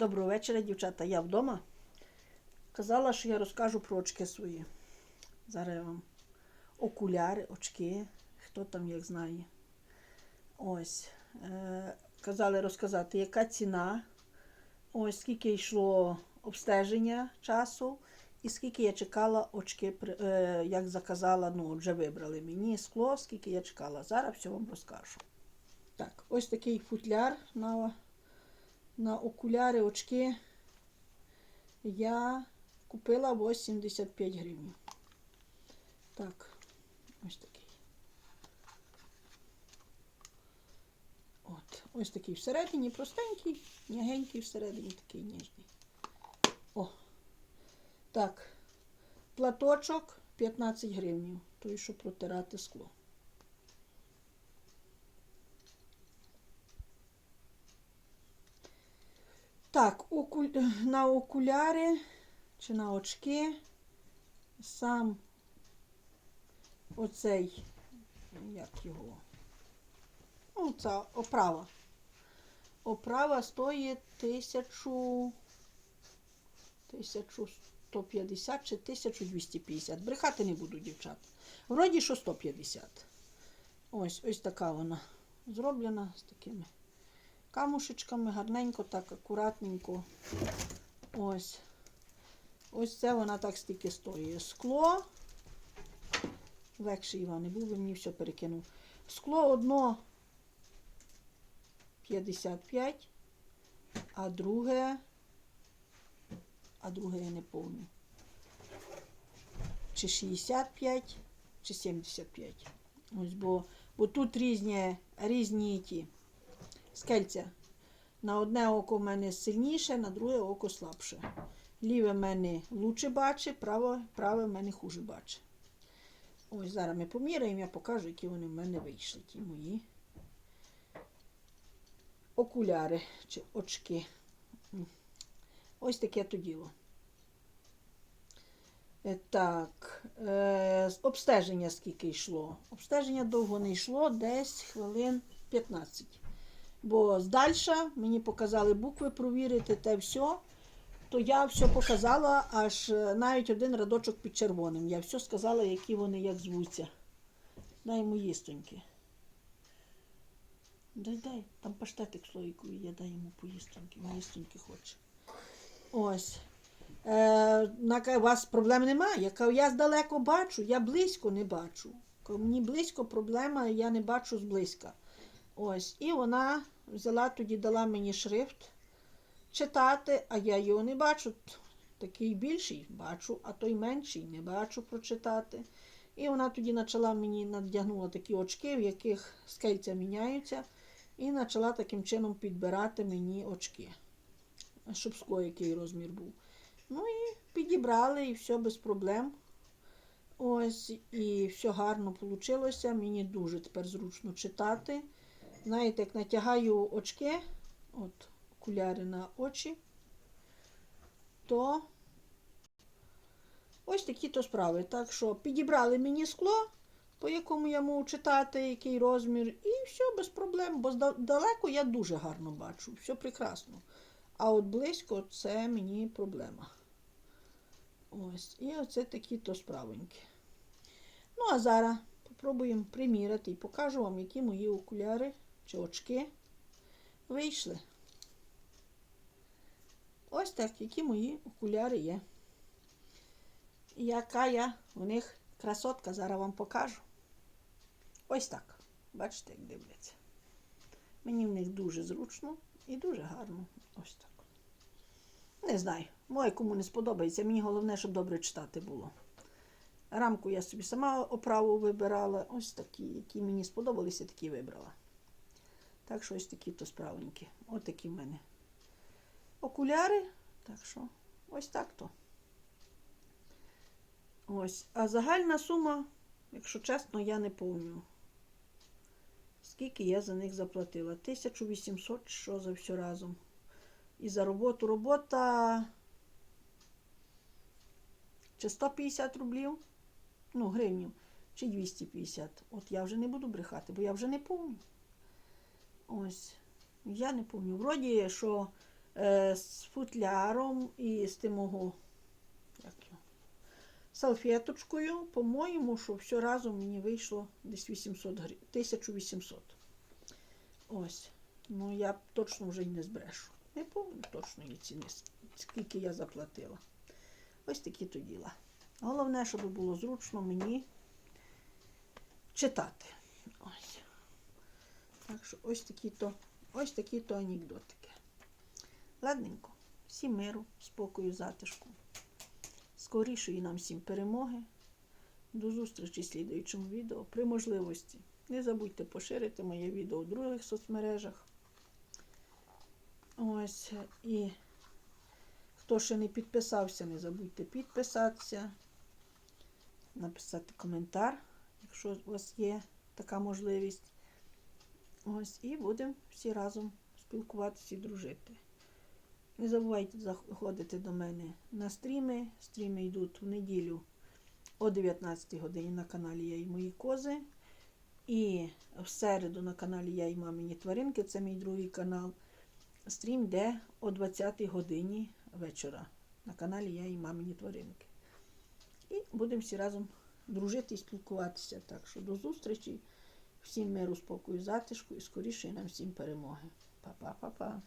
Доброго вечора, дівчата. Я вдома. Казала, що я розкажу про очки свої. Зараз я вам окуляри, очки, хто там як знає. Ось. Е, казали розказати, яка ціна, ось скільки йшло обстеження часу, і скільки я чекала очки, е, як заказала, ну, вже вибрали мені скло, скільки я чекала. Зараз все вам розкажу. Так, ось такий футляр на на окуляри, очки я купила 85 гривень. Так, ось такий. От, ось такий всередині простенький, м'ягенький всередині такий ніжний. О. Так, платочок 15 гривень, той, що протирати скло. Так, на окуляри чи на очки сам оцей, як його, ну, ця оправа. Оправа стоїть тисячу, 1150 чи 1250. Брехати не буду, дівчат. Вроді, що 150. Ось, ось така вона зроблена з такими камушечками, гарненько, так, акуратненько. Ось. Ось це вона так стільки стоїть. Скло. Легше Іван, не був би мені все перекинув. Скло одно 55, а друге, а друге я не помню. Чи 65, чи 75. Ось, бо, бо тут різні, різні ті скельця. На одне око в мене сильніше, на друге око слабше. Ліве в мене лучше бачить, праве, праве в мене хуже бачить. Ось зараз ми поміряємо, я покажу, які вони в мене вийшли, ті мої окуляри чи очки. Ось таке то діло. Е, Так, е, обстеження скільки йшло. Обстеження довго не йшло, десь хвилин 15. Бо здальша мені показали букви провірити те все, то я все показала, аж е, навіть один радочок під червоним. Я все сказала, які вони як звуться. Дай їстоньки. Дай, дай, там паштетик слоїкою є, дай йому поїстоньки. Їстоньки хоче. Ось. Е, у вас проблем немає. Я кажу, я здалеко бачу, я близько не бачу. Мені близько проблема, я не бачу зблизька. Ось. І вона взяла тоді, дала мені шрифт читати, а я його не бачу. Такий більший бачу, а той менший не бачу прочитати. І вона тоді почала мені надягнула такі очки, в яких скельця міняються, і почала таким чином підбирати мені очки, щоб скло який розмір був. Ну і підібрали, і все без проблем. Ось, і все гарно вийшло. Мені дуже тепер зручно читати. Знаєте, як натягаю очки, от окуляри на очі, то ось такі то справи. Так що підібрали мені скло, по якому я можу читати, який розмір, і все без проблем, бо далеко я дуже гарно бачу, все прекрасно. А от близько це мені проблема. Ось, і оце такі то справоньки. Ну, а зараз попробуємо приміряти і покажу вам, які мої окуляри очки вийшли. Ось так, які мої окуляри є. Яка я у них красотка, зараз вам покажу. Ось так. Бачите, як дивляться. Мені в них дуже зручно і дуже гарно. Ось так. Не знаю, моє кому не сподобається. Мені головне, щоб добре читати було. Рамку я собі сама оправу вибирала. Ось такі, які мені сподобалися, такі вибрала. Так що ось такі то справенькі. Ось такі в мене окуляри. Так що ось так то. Ось. А загальна сума, якщо чесно, я не пам'ятаю. Скільки я за них заплатила? 1800 що за все разом. І за роботу робота чи 150 рублів, ну, гривнів, чи 250. От я вже не буду брехати, бо я вже не пам'ятаю. Ось. Я не пам'ятаю. Вроді, що е, з футляром і з тим його, салфеточкою, по-моєму, що все разом мені вийшло десь 800 гривень, 1800. Ось. Ну, я точно вже й не збрешу. Не пам'ятаю точної ціни, скільки я заплатила. Ось такі то діла. Головне, щоб було зручно мені читати. Ось. Так що ось такі то, ось такі то анекдотики. Ладненько. Всім миру, спокою, затишку. Скорішої нам всім перемоги. До зустрічі в слідуючому відео. При можливості. Не забудьте поширити моє відео у других соцмережах. Ось. І хто ще не підписався, не забудьте підписатися, написати коментар, якщо у вас є така можливість. Ось, і будемо всі разом спілкуватися і дружити. Не забувайте заходити до мене на стріми. Стріми йдуть в неділю о 19 годині на каналі Я і мої кози. І в середу на каналі Я і мамині тваринки, це мій другий канал. Стрім йде о 20 годині вечора на каналі Я і мамині тваринки. І будемо всі разом дружити і спілкуватися. Так що до зустрічі. Всім миру, спокою, затишку і скоріше нам всім перемоги. Па-па-па-па.